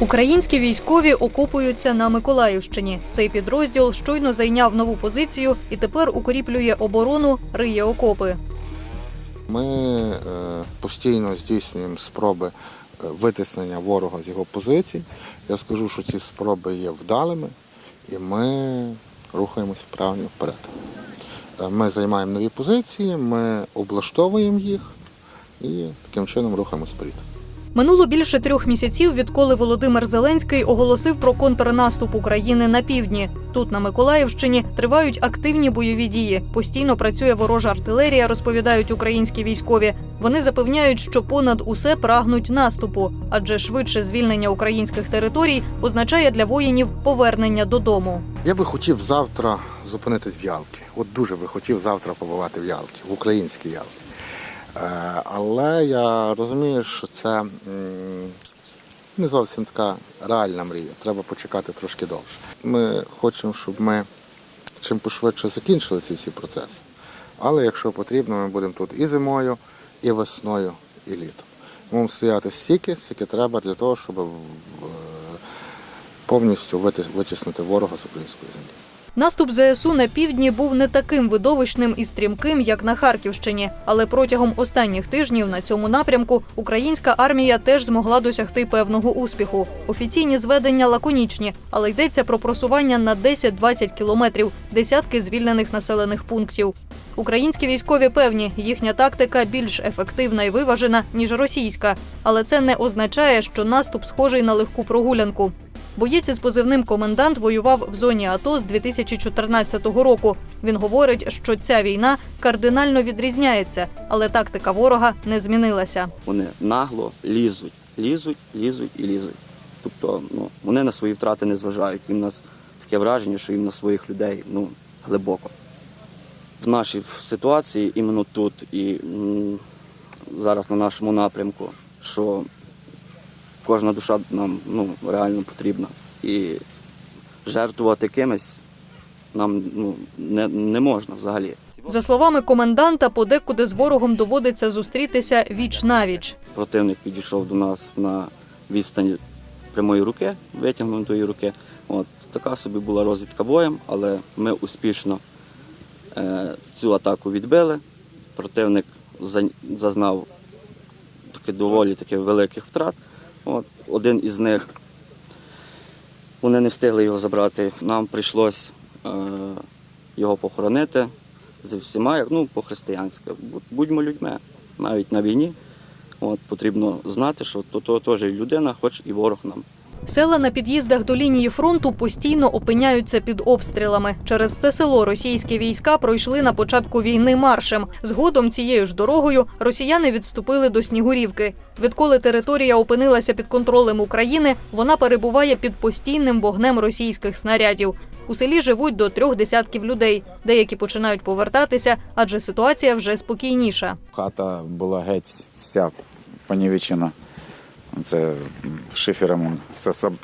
Українські військові окопуються на Миколаївщині. Цей підрозділ щойно зайняв нову позицію і тепер укріплює оборону, риє окопи. Ми е, постійно здійснюємо спроби е, витиснення ворога з його позицій. Я скажу, що ці спроби є вдалими, і ми рухаємось вправно вперед. Е, Ми займаємо нові позиції, ми облаштовуємо їх і таким чином рухаємось вперед. Минуло більше трьох місяців, відколи Володимир Зеленський оголосив про контрнаступ України на півдні. Тут, на Миколаївщині, тривають активні бойові дії. Постійно працює ворожа артилерія, розповідають українські військові. Вони запевняють, що понад усе прагнуть наступу, адже швидше звільнення українських територій означає для воїнів повернення додому. Я би хотів завтра зупинитись в Ялті. От дуже би хотів завтра побувати в Ялті, в українській Ялті. Е, Але я розумію, що це не зовсім така реальна мрія. Треба почекати трошки довше. Ми хочемо, щоб ми чим пошвидше закінчили ці всі процеси. Але якщо потрібно, ми будемо тут і зимою, і весною, і літом. Будемо стояти стільки, скільки треба для того, щоб е, повністю вити- витіснити ворога з української землі. Наступ ЗСУ на півдні був не таким видовищним і стрімким, як на Харківщині. Але протягом останніх тижнів на цьому напрямку українська армія теж змогла досягти певного успіху. Офіційні зведення лаконічні, але йдеться про просування на 10-20 кілометрів, десятки звільнених населених пунктів. Українські військові певні, їхня тактика більш ефективна і виважена ніж російська, але це не означає, що наступ схожий на легку прогулянку. Боєць із позивним комендант воював в зоні АТО з 2014 року. Він говорить, що ця війна кардинально відрізняється, але тактика ворога не змінилася. Вони нагло лізуть, лізуть, лізуть і лізуть. Тобто ну, вони на свої втрати не зважають. Їм нас таке враження, що їм на своїх людей ну, глибоко. В нашій ситуації, іменно тут і зараз на нашому напрямку, що кожна душа нам ну, реально потрібна. І жертвувати кимось нам ну, не, не можна взагалі. За словами коменданта, подекуди з ворогом доводиться зустрітися віч навіч. Противник підійшов до нас на відстані прямої руки, витягнутої руки. От така собі була розвідка боєм, але ми успішно е, цю атаку відбили. Противник зазнав таки доволі таки великих втрат. От, один із них вони не встигли його забрати. Нам прийшлось е, його похоронити зі всіма, як ну, по-християнськи. Будьмо людьми, навіть на війні. От, потрібно знати, що то теж людина, хоч і ворог нам. Села на під'їздах до лінії фронту постійно опиняються під обстрілами. Через це село російські війська пройшли на початку війни маршем. Згодом цією ж дорогою росіяни відступили до Снігурівки. Відколи територія опинилася під контролем України, вона перебуває під постійним вогнем російських снарядів. У селі живуть до трьох десятків людей. Деякі починають повертатися, адже ситуація вже спокійніша. Хата була геть вся понівечена. Це шифером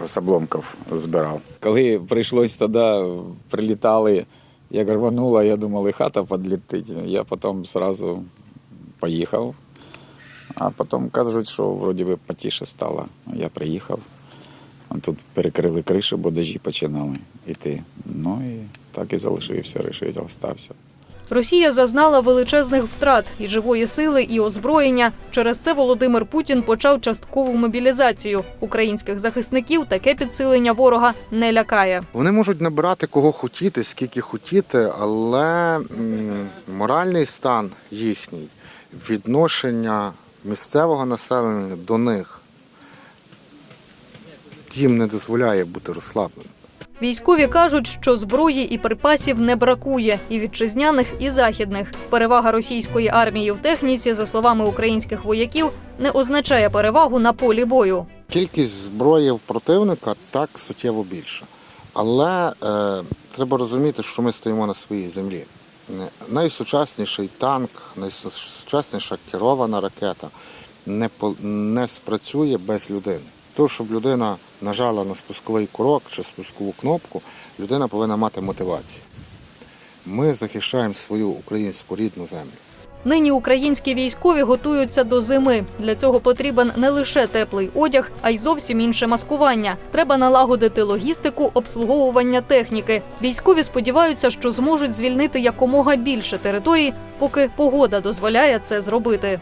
з обломків збирав. Коли прийшлось тоді, прилітали, як рвануло, я думав, і хата підлетить. Я потім одразу поїхав. А потім кажуть, що вроді би потіше стало. Я приїхав. Тут перекрили кришу, бо дожі починали йти. Ну і так і залишився, рішив, остався. Росія зазнала величезних втрат і живої сили, і озброєння. Через це Володимир Путін почав часткову мобілізацію. Українських захисників таке підсилення ворога не лякає. Вони можуть набирати кого хотіти, скільки хотіти, але моральний стан їхній, відношення місцевого населення до них їм не дозволяє бути розслабленим. Військові кажуть, що зброї і припасів не бракує і вітчизняних, і західних. Перевага російської армії в техніці, за словами українських вояків, не означає перевагу на полі бою. Кількість зброї в противника так суттєво більша. Але е, треба розуміти, що ми стоїмо на своїй землі. Найсучасніший танк, найсучасніша керована ракета не, не спрацює без людини. То, щоб людина нажала на спусковий курок чи спускову кнопку, людина повинна мати мотивацію. Ми захищаємо свою українську рідну землю. Нині українські військові готуються до зими. Для цього потрібен не лише теплий одяг, а й зовсім інше маскування. Треба налагодити логістику, обслуговування техніки. Військові сподіваються, що зможуть звільнити якомога більше територій, поки погода дозволяє це зробити.